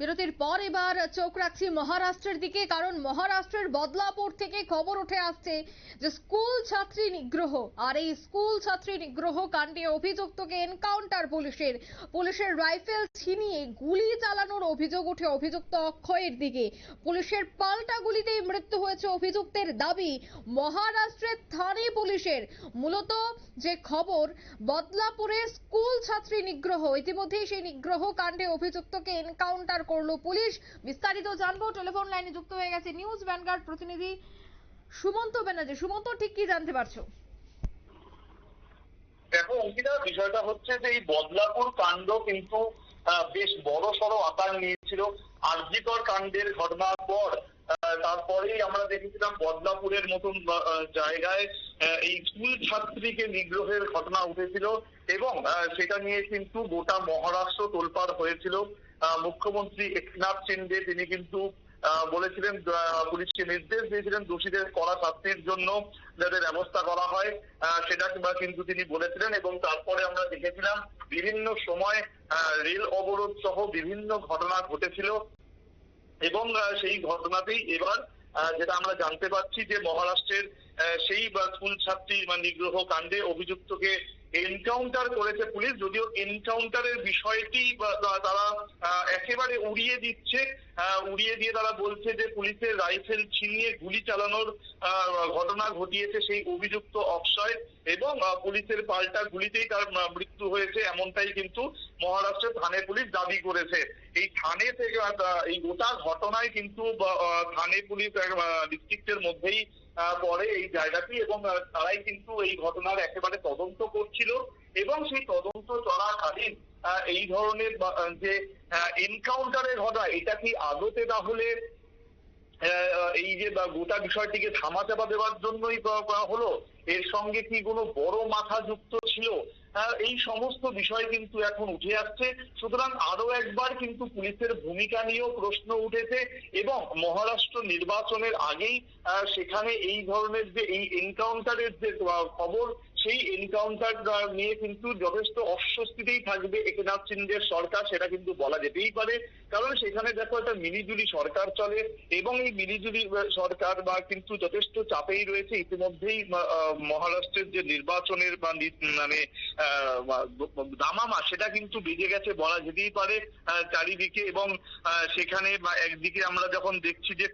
বিরতির পর এবার চোখ রাখছি মহারাষ্ট্রের দিকে, কারণ মহারাষ্ট্রের বদলাপুর থেকে খবর উঠে আসছে যে স্কুল ছাত্রী নিগ্রহ, আর এই স্কুল ছাত্রী নিগ্রহ কাণ্ডে অভিযুক্তকে এনকাউন্টার পুলিশের পুলিশের রাইফেল ছিনিয়ে গুলি চালানোর অভিযোগ উঠে অভিযুক্ত অক্ষয়ের দিকে। পুলিশের পাল্টা গুলিতেই মৃত্যু হয়েছে অভিযুক্তের দাবি, মহারাষ্ট্রের থানে পুলিশের। মূলত যে খবর বদলাপুরের স্কুল ছাত্রী নিগ্রহ, ইতিমধ্যেই সেই নিগ্রহ কাণ্ডে অভিযুক্তকে এনকাউন্টার করল পুলিশ। বিস্তারিত জানব। টেলিফোন লাইনে যুক্ত হয়ে গেছে নিউজ ভ্যানগার্ড প্রতিনিধি সুমন্ত ব্যানার্জি। সুমন্ত, ঠিক কি জানতে পারছ? দেখো, অঙ্কিতা, বিষয়টা হচ্ছে যে এই বদলাপুর কাণ্ড কিন্তু বেশ বড় সড়ো আকার নিয়েছিল। আরজিকর কাণ্ডের ঘটনার পর তারপরেই আমরা দেখেছিলাম বদলাপুরের মতন জায়গায় এই স্কুল ছাত্রীকে নিগ্রহের ঘটনা উঠেছিল এবং সেটা নিয়ে কিন্তু গোটা মহারাষ্ট্র তোলপাড় হয়েছিল। মুখ্যমন্ত্রী একনাথ শিন্ডে, তিনি কিন্তু বলেছিলেন পুলিশকে নির্দেশ দিয়েছিলেন দোষীদের কড়া শাস্তির জন্য যাতে ব্যবস্থা করা হয়। সেটা কিন্তু তিনি বলেছিলেন এবং তারপরে আমরা দেখেছিলাম বিভিন্ন সময় রেল অবরোধ সহ বিভিন্ন ঘটনা ঘটেছিল। এবং সেই ঘটনাতেই এবার যেটা আমরা জানতে পারছি যে মহারাষ্ট্রের সেই স্কুল ছাত্রী নিগ্রহ কাণ্ডে অভিযুক্তকে এনকাউন্টার করেছে পুলিশ, যদিও এনকাউন্টারের বিষয়টি তারা একেবারে উড়িয়ে দিচ্ছে উড়িয়ে দিয়ে তারা বলছে যে পুলিশের রাইফেল ছিনিয়ে গুলি চালানোর ঘটনা ঘটিয়েছে সেই অভিযুক্ত অক্ষয় এবং পুলিশের পাল্টা গুলিতেই তার মৃত্যু হয়েছে, এমনটাই কিন্তু মহারাষ্ট্রের থানে পুলিশ দাবি করেছে। এই থানে থেকে এই গোটা ঘটনায় কিন্তু থানে পুলিশ ডিস্ট্রিক্টের মধ্যেই পড়ে এই জায়গাটি এবং তারাই কিন্তু এই ঘটনার একেবারে তদন্ত করছিল এবং সেই তদন্ত চলাকালীন এই ধরনের যে এনকাউন্টারের ঘটনা এটা কি আদতে তাহলে এই যে গোটা বিষয়টিকে ধামাচাপা দেওয়ার জন্যই বা হলো, এর সঙ্গে কি কোনো বড় মাথা যুক্ত ছিল? এই সমস্ত বিষয় কিন্তু এখন উঠে আসছে। সুতরাং আরও একবার কিন্তু পুলিশের ভূমিকা নিয়েও প্রশ্ন উঠেছে এবং মহারাষ্ট্র নির্বাচনের আগেই সেখানে এই ধরনের যে এই এনকাউন্টারের যে খবর সেই এনকাউন্টার নিয়ে কিন্তু যথেষ্ট অস্বস্তিতেই থাকবে একনাথ সিন্ডের সরকার, সেটা কিন্তু বলা যেতেই পারে। কারণ সেখানে দেখো একটা মিলিজুলি সরকার চলে এবং এই মিলিজুলি সরকার বা কিন্তু যথেষ্ট চাপেই রয়েছে। ইতিমধ্যেই মহারাষ্ট্রের যে নির্বাচনের বা মানে দামামা, সেটা কিন্তু বেজে গেছে বলা যেতেই পারে চারিদিকে এবং সেখানে একদিকে আমরা যখন দেখছি যে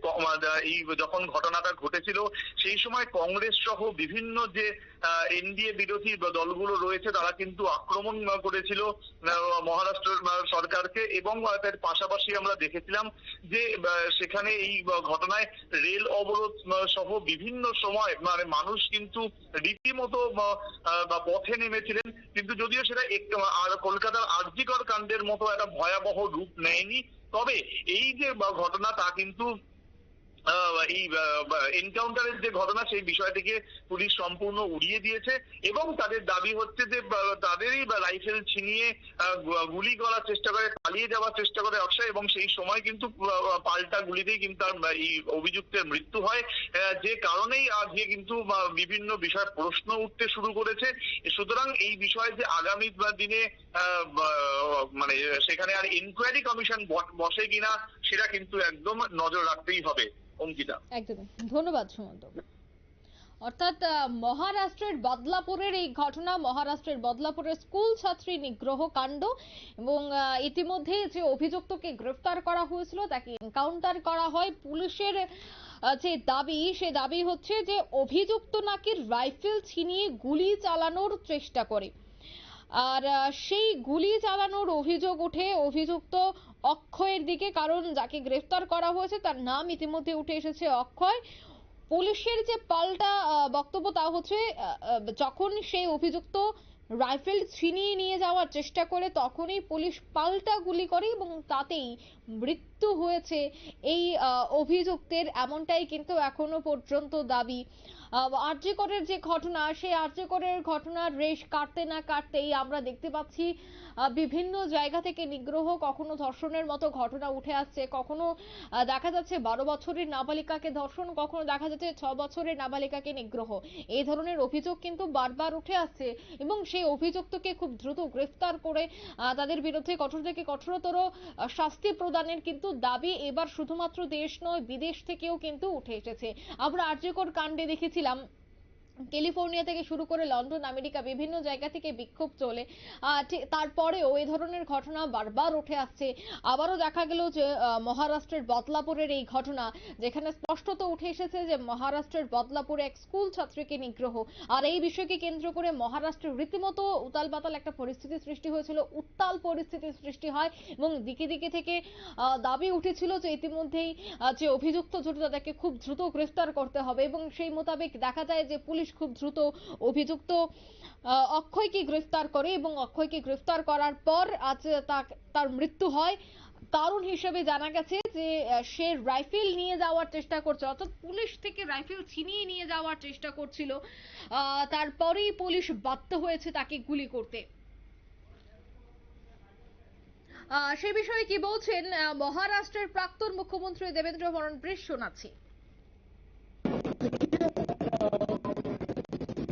এই যখন ঘটনাটা ঘটেছিল, সেই সময় কংগ্রেস সহ বিভিন্ন যে এনডিএ বিরোধী দলগুলো রয়েছে, তারা কিন্তু আক্রমণ করেছিল মহারাষ্ট্র সরকারকে এবং তার পাশাপাশি আমরা দেখেছিলাম যে সেখানে এই ঘটনায় রেল অবরোধ সহ বিভিন্ন সময় মানে মানুষ কিন্তু রীতিমতো পথে নেমেছিলেন। কিন্তু যদিও সেটা আর কলকাতার আর্জিকর কাণ্ডের মতো একটা ভয়াবহ রূপ নেয়নি, তবে এই যে ঘটনা তা কিন্তু এই এনকাউন্টারের যে ঘটনা, সেই বিষয়টিকে পুলিশ সম্পূর্ণ উড়িয়ে দিয়েছে এবং তাদের দাবি হচ্ছে যে তাদেরই রাইফেল ছিনিয়ে গুলি করার চেষ্টা করে, পালিয়ে যাওয়ার চেষ্টা করে অক্ষয় এবং সেই সময় কিন্তু পাল্টা গুলিতেই কিন্তু তার এই অভিযুক্তের মৃত্যু হয়। যে কারণেই আজকে কিন্তু বিভিন্ন বিষয়ে প্রশ্ন উঠতে শুরু করেছে। সুতরাং এই বিষয়ে যে আগামী দিনে মানে সেখানে আর ইনকোয়ারি কমিশন বসে কিনা, সেটা কিন্তু একদম নজর রাখতেই হবে, অঙ্কিতা। একদমই ধন্যবাদ, সুমন্ত। অর্থাৎ মহারাষ্ট্রের বদলাপুরের এই ঘটনা, মহারাষ্ট্রের বদলাপুরের স্কুল ছাত্রী নিগ্রহ কাণ্ড এবং ইতিমধ্যে যে অভিযুক্তকে গ্রেফতার করা হয়েছিল, তাকে এনকাউন্টার করা হয় পুলিশের যে দাবি, সে দাবি হচ্ছে যে, অভিযুক্ত নাকি রাইফেল ছিনিয়ে গুলি চালানোর চেষ্টা করে। আর সেই গুলি চালানোর অভিযোগ উঠে অভিযুক্ত অক্ষয়ের দিকে, কারণ যাকে গ্রেফতার করা হয়েছে তার নাম ইতিমধ্যে উঠে এসেছে অক্ষয়। পুলিশের যে পাল্টা বক্তব্য তা হচ্ছে যখন সেই অভিযুক্ত রাইফেল ছিনিয়ে নিয়ে যাওয়ার চেষ্টা করে, তখনই পুলিশ পাল্টা গুলি করে এবং তাতেই মৃত্যু হয়েছে এই অভিযুক্তের এমনটাই কিন্তু এখনও পর্যন্ত দাবি। আর্যকরের যে ঘটনা, সেই আর্যকরের ঘটনার রেশ কাটতে না কাটতেই আমরা দেখতে পাচ্ছি বিভিন্ন জায়গা থেকে নিগ্রহ কখনো ধর্ষণের মতো ঘটনা উঠে আসছে, কখনো দেখা যাচ্ছে বারো বছরের নাবালিকাকে ধর্ষণ, কখনো দেখা যাচ্ছে ছ বছরের নাবালিকাকে নিগ্রহ। এই ধরনের অভিযোগ কিন্তু বারবার উঠে আসছে এবং সেই অভিযুক্তকে খুব দ্রুত গ্রেফতার করে তাদের বিরুদ্ধে কঠোর থেকে কঠোরতর শাস্তি প্রদানের কিন্তু দাবি এবার শুধুমাত্র দেশ নয় বিদেশ থেকেও কিন্তু উঠে এসেছে। আমরা আর্যকর কাণ্ডে দেখেছিলাম ক্যালিফোর্নিয়া থেকে শুরু করে লন্ডন, আমেরিকা, বিভিন্ন জায়গা থেকে বিক্ষোভ চলে। তারপরেও এই ধরনের ঘটনা বারবার উঠে আসছে। আবারও দেখা গেল যে মহারাষ্ট্রের বদলাপুরের এই ঘটনা, যেখানে স্পষ্টত উঠে এসেছে যে, মহারাষ্ট্রের বদলাপুরে এক স্কুল ছাত্রীকে নিগ্রহ। আর এই বিষয়কে কেন্দ্র করে মহারাষ্ট্রের রীতিমতো উতাল পাতাল একটা পরিস্থিতি সৃষ্টি হয়েছিল, উত্তাল পরিস্থিতির সৃষ্টি হয় এবং দিকে দিকে থেকে দাবি উঠেছিল যে, ইতিমধ্যেই যে অভিযুক্ত জড়িত তাদেরকে খুব দ্রুত গ্রেফতার করতে হবে এবং সেই মোতাবেক দেখা যায় যে, পুলিশ খুব দ্রুত অভিযুক্ত অক্ষয়কে গ্রেফতার করে এবং অক্ষয়কে গ্রেফতার করার পর আজ তার মৃত্যু হয়। কারণ হিসেবে জানা গেছে যে সে রাইফেল নিয়ে যাওয়ার চেষ্টা করছে, অর্থাৎ পুলিশ থেকে রাইফেল ছিনিয়ে নিয়ে যাওয়ার চেষ্টা করছিল। তারপরেই পুলিশ বাধ্য হয়েছে তাকে গুলি করতে। সে বিষয়ে কি বলছেন? মহারাষ্ট্রের প্রাক্তন মুখ্যমন্ত্রী দেবেন্দ্র ফডনবিস শোনাচ্ছি।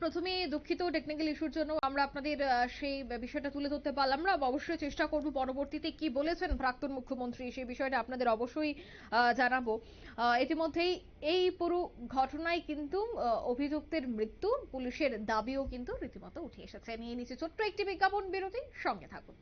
প্রথমে দুঃখিত টেকনিক্যাল ইস্যুর জন্য আমরা আপনাদের সেই বিষয়টা তুলে ধরতে পারলাম না। অবশ্যই চেষ্টা করব পরবর্তীতে কি বলেছেন প্রাক্তন মুখ্যমন্ত্রী, সেই বিষয়টা আপনাদের অবশ্যই জানাব। ইতিমধ্যেই এই পুরো ঘটনায় কিন্তু অভিযুক্তের মৃত্যু, পুলিশের দাবিও কিন্তু রীতিমতো উঠে এসেছে। নিয়ে নিচে ছোট্ট একটি বিজ্ঞাপন বিরতি, সঙ্গে থাকুন।